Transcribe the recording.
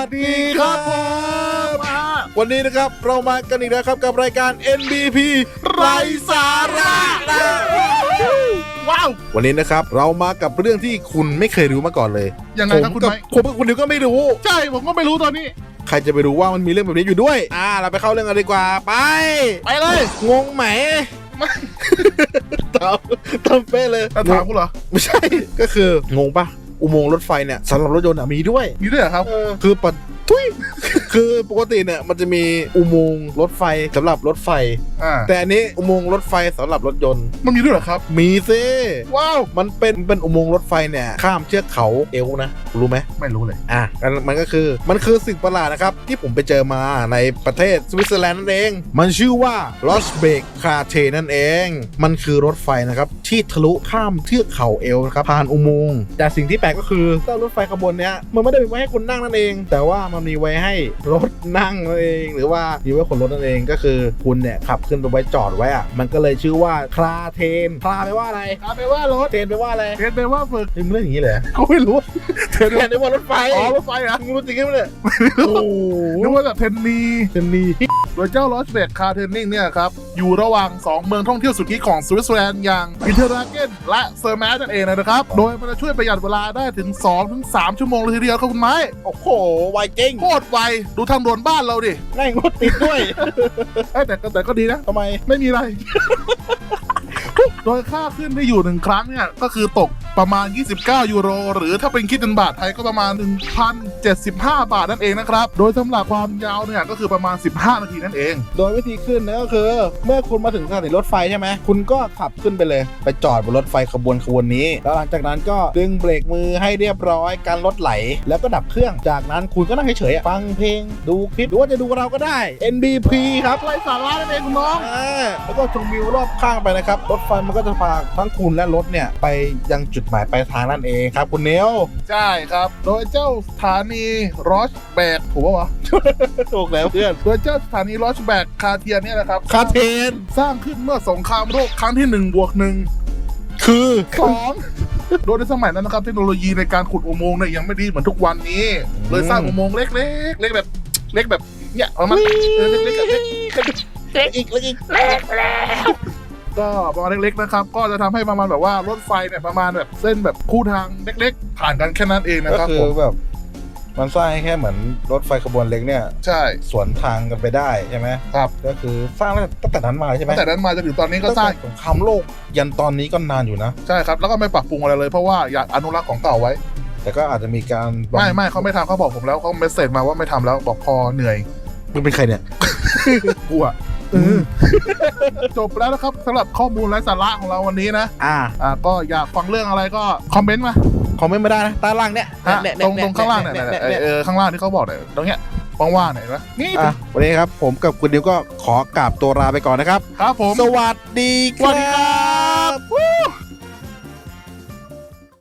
วัสดีครับผมวันนี้นะครับเรามากันอีกแล้วครับกับรายการ NBP ไรสาระนะว้าววันนี้นะครับเรามากับเรื่องที่คุณไม่เคยรู้มาก่อนเลยยังไงครับคุณกัไม้ผมกับคุณดิวก็ไม่รู้ ใช่ผมก็ไม่รู้ตอนนี้ ใครจะไปรู้ว่ามันมีเรื่องแบบนี้อยู่ด้วย อ่า เราไปเข้าเรื่องกันดีกว่าไป ไปเลย งงไหมไม่ตามตามเป๊ะเลยจะถามคุณเหรอ ไม่ใช่ก็คืองงปะ อุโมงค์รถไฟเนี่ยสำหรับรถยนต์อะมีด้วยมีด้วยเหรอครับคือปัดทุย คือปกติเนี่ยมันจะมีอุโมงค์รถไฟสำหรับรถไฟ อ่าแต่อันนี้อุโมงค์รถไฟสำหรับรถยนต์ มันมีด้วยเหรอครับ มีซิว้าวมันเป็นเป็นอุโมงค์รถไฟเนี่ยข้ามเชือกเขาเอวนะรู้ไหมไม่รู้เลย อะมันมันก็คือมันคือสิ่งประหลาดนะครับ ที่ผมไปเจอมาในประเทศสวิตเซอร์แลนด์นั่นเอง มันชื่อว่า l o s b e k k a r t e นั่นเอง มันคือรถไฟนะครับ ที่ทะลุข้ามเทือกเขาเอลนะครับผ่านอุโมงค์แต่สิ่งที่แปลกก็คือเจ้ารถไฟขบวนเนี้ยมันไม่ได้มีไว้ให้คนนั่งนั่นเอง แต่ว่ามันมีไว้ให้รถนั่งนั่นเอง หรือว่ามีไว้คนรถนั่นเองก็คือคุณเนี่ยขับขึ้นไปไว้จอดไว้อะมันก็เลยชื่อว่าคลาเทนคลาแปลว่าอะไรถามไปว่ารถเทนแปลว่าอะไรเทนไปว่าฝึกเฮ้ยมึงเล่นอย่างนี้เลยเขาไม่รู้ เทนแปลว่ารถไฟอ๋อรถไฟเหรอะมึงรู้จริงไหมเนี่ยโอ้โหนึกว่าแบบเทนนีเทนนี่โดยเจ้าลอสเบกคาร์เทนนิงเนี่ยครับ อยู่ระหว่าง 2 เมืองท่องเที่ยวสุดฮิตของสวิตเซอร์แลนด์อย่างอินเทอร์ราเกนและเซอร์แมสนั่นเองนะครับ โดยมันจะช่วยประหยัดเวลาได้ถึง 2-3 ชั่วโมงเลยทีเดียวครับคุณไม้ โอ้โห ไวจริงโคตรไว ดูทางด่วนบ้านเราดิแม่งรถติดด้วยเอ้ยแต่ก็แต่ก็ดีนะทำไมไม่มีอะไร โดยค่าขึ้นที่อยู่หนึ่งครั้งเนี่ยก็คือตกประมาณ 29 ยูโร หรือถ้าเป็นคิดเป็นบาทไทยก็ประมาณ 1,075 บาทนั่นเองนะครับ โดยสำหรับความยาวเนี่ยก็คือประมาณ 15 นาทีนั่นเอง โดยวิธีขึ้นนะก็คือ เมื่อคุณมาถึงสถานีรถไฟใช่ไหมคุณก็ขับขึ้นไปเลย ไปจอดบนรถไฟขบวนขบวนนี้ แล้วหลังจากนั้นก็ดึงเบรกมือให้เรียบร้อยการรถไหล แล้วก็ดับเครื่องจากนั้นคุณก็นั่งเฉยๆอะฟังเพลงดูคลิปหรือว่าจะดูเราก็ได้ NBP ครับไรสาระนั่นเองคุณน้องอ่าแล้วก็ชมวิวรอบข้างไปนะครับรถไฟมันก็จะพาทั้งคุณและรถเนี่ยไปยังจุดหมายปลายทางนั่นเองครับ คุณเนวใช่ครับ โดยเจ้าสถานีรอชแบกถูกปะวะ ถูกแล้วเพื่อนโดยเจ้าสถานีรอชแบกคาเทียนเนี่ยนะครับคาเทนสร้างขึ้นเมื่อสงครามโลกครั้งที่1บวกหนึ่งคือสองโดยในสมัยนั้นนะครับเทคโนโลยีในการขุดอุโมงค์เนี่ยยังไม่ดีเหมือนทุกวันนี้ เลยสร้างอุโมงค์เล็กๆเล็กแบบเล็กแบบเนี่ยประมาณเออเล็กๆอะเล็กเล็กอีกเล็กอีก ก็ประมาณเล็กๆนะครับ ก็จะทำให้ประมาณแบบว่ารถไฟเนี่ยประมาณแบบเส้นแบบคู่ทางเล็ก ๆ ผ่านกันแค่นั้นเองนะก็ครับคืผอมแบบมันสร้างให้แค่เหมือนรถไฟขบวนเล็กเนี่ยใช่สวนทางกันไปได้ใช่ไหมครับ ก็คือสร้างตั้งแต่นั้นมาใช่ไหมตั้งแต่นั้นมาจนถึงตอนนี้ก็ตั้งสร้าแต่งสงครามโลกยันตอนนี้ก็นานอยู่นะใช่ครับแล้วก็ไม่ปรับปรุงอะไรเลยเพราะว่าอยากอนุรักษ์ของเก่าไว้ แต่ก็อาจจะมีการไม่ไม่เขาไม่ทำเขาบอกผมแล้วเขาเมสเซจมาว่าไม่ทำแล้วบอกพอเหนื่อยมึงเป็นใครเนี่ยกลัว จบแล้วนะครับสำหรับข้อมูลไร้สาระของเราวันนี้นะ อ่า อ่า ก็อยากฟังเรื่องอะไรก็คอมเมนต์มา คอมเมนต์มาได้นะใต้ล่างเนี่ยฮะเนี่ยตรงตรงข้างล่างเนี่ยเนี่ยเนี่ยเนี่ยเออข้างล่างที่เขาบอกเนี่ยตรงเนี้ยว่างๆหน่อยนะนี่อะวันนี้ครับ ผมกับคุณดิวก็ขอกราบตัวลาไปก่อนนะครับ ครับผม สวัสดีคสวัสดีครัรับ